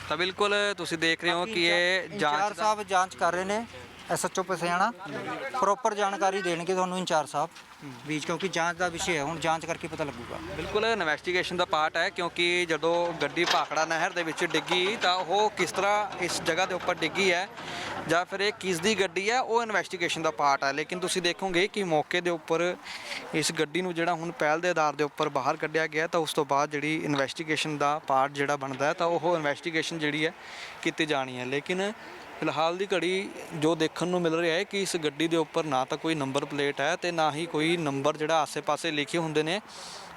ਤਾਂ ਬਿਲਕੁਲ ਤੁਸੀਂ ਦੇਖ ਰਹੇ ਹੋ ਕਿ ਇਹ ਜਾਂਚ ਦਾ ਸਾਹਿਬ ਜਾਂਚ ਕਰ ਰਹੇ ਨੇ। ਐਸਐਚਓ ਪਸਿਆਣਾ ਪ੍ਰੋਪਰ ਜਾਣਕਾਰੀ ਦੇਣਗੇ ਤੁਹਾਨੂੰ ਇੰਚਾਰਜ ਸਾਹਿਬ ਵੀ ਕਿਉਂਕਿ ਜਾਂਚ ਦਾ ਵਿਸ਼ੇ ਹੈ, ਹੁਣ ਜਾਂਚ ਕਰਕੇ ਪਤਾ ਲੱਗੂਗਾ। ਬਿਲਕੁਲ ਇਨਵੈਸਟੀਗੇਸ਼ਨ ਦਾ ਪਾਰਟ ਹੈ, ਕਿਉਂਕਿ ਜਦੋਂ ਗੱਡੀ ਭਾਖੜਾ ਨਹਿਰ ਦੇ ਵਿੱਚ ਡਿੱਗੀ, ਤਾਂ ਉਹ ਕਿਸ ਤਰ੍ਹਾਂ ਇਸ ਜਗ੍ਹਾ ਦੇ ਉੱਪਰ ਡਿੱਗੀ ਹੈ, ਜਾਂ ਫਿਰ ਇਹ ਕਿਸ ਦੀ ਗੱਡੀ ਹੈ, ਉਹ ਇਨਵੈਸਟੀਗੇਸ਼ਨ ਦਾ ਪਾਰਟ ਹੈ। ਲੇਕਿਨ ਤੁਸੀਂ ਦੇਖੋਗੇ ਕਿ ਮੌਕੇ ਦੇ ਉੱਪਰ ਇਸ ਗੱਡੀ ਨੂੰ ਜਿਹੜਾ ਹੁਣ ਪਹਿਲ ਦੇ ਆਧਾਰ ਦੇ ਉੱਪਰ ਬਾਹਰ ਕੱਢਿਆ ਗਿਆ, ਤਾਂ ਉਸ ਤੋਂ ਬਾਅਦ ਜਿਹੜੀ ਇਨਵੈਸਟੀਗੇਸ਼ਨ ਦਾ ਪਾਰਟ ਜਿਹੜਾ ਬਣਦਾ ਹੈ, ਤਾਂ ਉਹ ਇਨਵੈਸਟੀਗੇਸ਼ਨ ਜਿਹੜੀ ਹੈ, ਕੀਤੀ ਜਾਣੀ ਹੈ। ਲੇਕਿਨ ਫਿਲਹਾਲ ਦੀ ਘੜੀ ਜੋ ਦੇਖਣ ਨੂੰ ਮਿਲ ਰਿਹਾ ਹੈ ਕਿ ਇਸ ਗੱਡੀ ਦੇ ਉੱਪਰ ਨਾ ਤਾਂ ਕੋਈ ਨੰਬਰ ਪਲੇਟ ਹੈ ਤੇ ਨਾ ਹੀ ਕੋਈ ਨੰਬਰ ਜਿਹੜਾ ਆਸੇ-ਪਾਸੇ ਲਿਖੇ ਹੁੰਦੇ ਨੇ,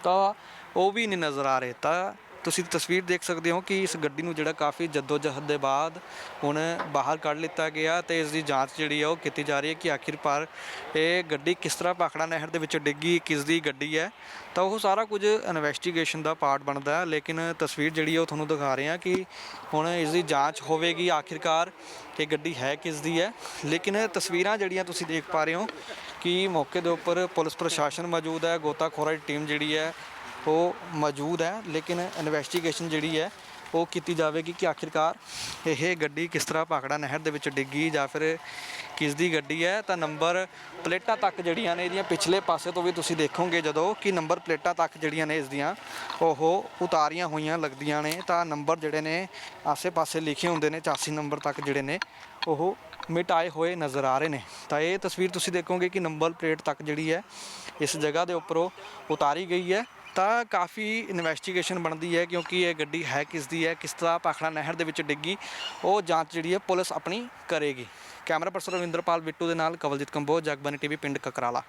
ਤਾਂ ਉਹ ਵੀ ਨਹੀਂ ਨਜ਼ਰ ਆ ਰਹੇ। ਤਾਂ ਤੁਸੀਂ ਤਸਵੀਰ ਦੇਖ ਸਕਦੇ ਹੋ ਕਿ ਇਸ ਗੱਡੀ ਨੂੰ ਜਿਹੜਾ ਕਾਫੀ ਜਹਿਦ ਦੇ ਬਾਅਦ ਹੁਣ ਬਾਹਰ ਕੱਢ ਲਿੱਤਾ ਗਿਆ ਤੇ ਇਸ ਦੀ ਜਾਂਚ ਜਿਹੜੀ ਆ ਉਹ ਕੀਤੀ ਜਾ ਰਹੀ ਹੈ ਕਿ ਆਖਿਰਕਾਰ ਇਹ ਗੱਡੀ ਕਿਸ ਤਰ੍ਹਾਂ ਭਾਖੜਾ ਨਹਿਰ ਦੇ ਵਿੱਚ ਡਿੱਗੀ, ਕਿਸ ਦੀ ਗੱਡੀ ਹੈ। ਤਾਂ ਉਹ ਸਾਰਾ ਕੁਝ ਇਨਵੈਸਟੀਗੇਸ਼ਨ ਦਾ ਪਾਰਟ ਬਣਦਾ ਹੈ, ਲੇਕਿਨ ਤਸਵੀਰ ਜਿਹੜੀ ਉਹ ਤੁਹਾਨੂੰ ਦਿਖਾ ਰਹੇ ਹਾਂ ਕਿ ਹੁਣ ਇਸ ਦੀ ਜਾਂਚ ਹੋਵੇਗੀ, ਆਖਿਰਕਾਰ ਕਿ ਗੱਡੀ ਹੈ ਕਿਸ ਦੀ ਹੈ। ਲੇਕਿਨ ਤਸਵੀਰਾਂ ਜਿਹੜੀਆਂ ਤੁਸੀਂ ਦੇਖ ਪਾ ਰਹੇ ਹੋ ਕਿ ਮੌਕੇ ਦੇ ਉੱਪਰ ਪੁਲਿਸ ਪ੍ਰਸ਼ਾਸਨ ਮੌਜੂਦ ਹੈ, ਗੋਤਾਖੋਰਾਂ ਦੀ ਟੀਮ ਜਿਹੜੀ ਹੈ ਉਹ ਮੌਜੂਦ ਹੈ, ਲੇਕਿਨ ਇਨਵੈਸਟੀਗੇਸ਼ਨ ਜਿਹੜੀ ਹੈ, ਉਹ ਕੀਤੀ ਜਾਵੇਗੀ ਕਿ ਆਖਿਰਕਾਰ ਇਹ ਗੱਡੀ ਕਿਸ ਤਰ੍ਹਾਂ ਭਾਖੜਾ ਨਹਿਰ ਦੇ ਵਿੱਚ ਡਿੱਗੀ ਜਾਂ ਫਿਰ ਕਿਸ ਦੀ ਗੱਡੀ ਹੈ। ਤਾਂ ਨੰਬਰ ਪਲੇਟਾਂ ਤੱਕ ਜਿਹੜੀਆਂ ਨੇ ਇਹਦੀਆਂ ਪਿਛਲੇ ਪਾਸੇ ਤੋਂ ਵੀ ਤੁਸੀਂ ਦੇਖੋਗੇ, ਜਦੋਂ ਕਿ ਨੰਬਰ ਪਲੇਟਾਂ ਤੱਕ ਜਿਹੜੀਆਂ ਨੇ ਇਸ ਦੀਆਂ, ਉਹ ਉਤਾਰੀਆਂ ਹੋਈਆਂ ਲੱਗਦੀਆਂ ਨੇ। ਤਾਂ ਨੰਬਰ ਜਿਹੜੇ ਨੇ ਆਸੇ-ਪਾਸੇ ਲਿਖੇ ਹੁੰਦੇ ਨੇ 84 ਨੰਬਰ ਤੱਕ ਜਿਹੜੇ ਨੇ, ਉਹ ਮਿਟਾਏ ਹੋਏ ਨਜ਼ਰ ਆ ਰਹੇ ਨੇ। ਤਾਂ ਇਹ ਤਸਵੀਰ ਤੁਸੀਂ ਦੇਖੋਗੇ ਕਿ ਨੰਬਰ ਪਲੇਟ ਤੱਕ ਜਿਹੜੀ ਹੈ, ਇਸ ਜਗ੍ਹਾ ਦੇ ਉੱਪਰੋਂ ਉਤਾਰੀ ਗਈ ਹੈ। ਤਾਂ ਕਾਫੀ ਇਨਵੈਸਟੀਗੇਸ਼ਨ ਬਣਦੀ ਹੈ ਕਿਉਂਕਿ ਇਹ ਗੱਡੀ ਹੈ ਕਿਸ ਦੀ ਹੈ, ਕਿਸ ਤਰ੍ਹਾਂ ਭਾਖੜਾ ਨਹਿਰ ਦੇ ਵਿੱਚ ਡਿੱਗੀ, ਉਹ ਜਾਂਚ ਜਿਹੜੀ ਹੈ ਪੁਲਿਸ ਆਪਣੀ ਕਰੇਗੀ। ਕੈਮਰਾ ਪਰਸਨ ਰਵਿੰਦਰਪਾਲ ਬਿੱਟੂ ਦੇ ਨਾਲ ਕਵਲਜੀਤ ਕੰਬੋਜ ਜਗਬਾਨੀ ਟੀਵੀ, ਪਿੰਡ ਕਕਰਾਲਾ।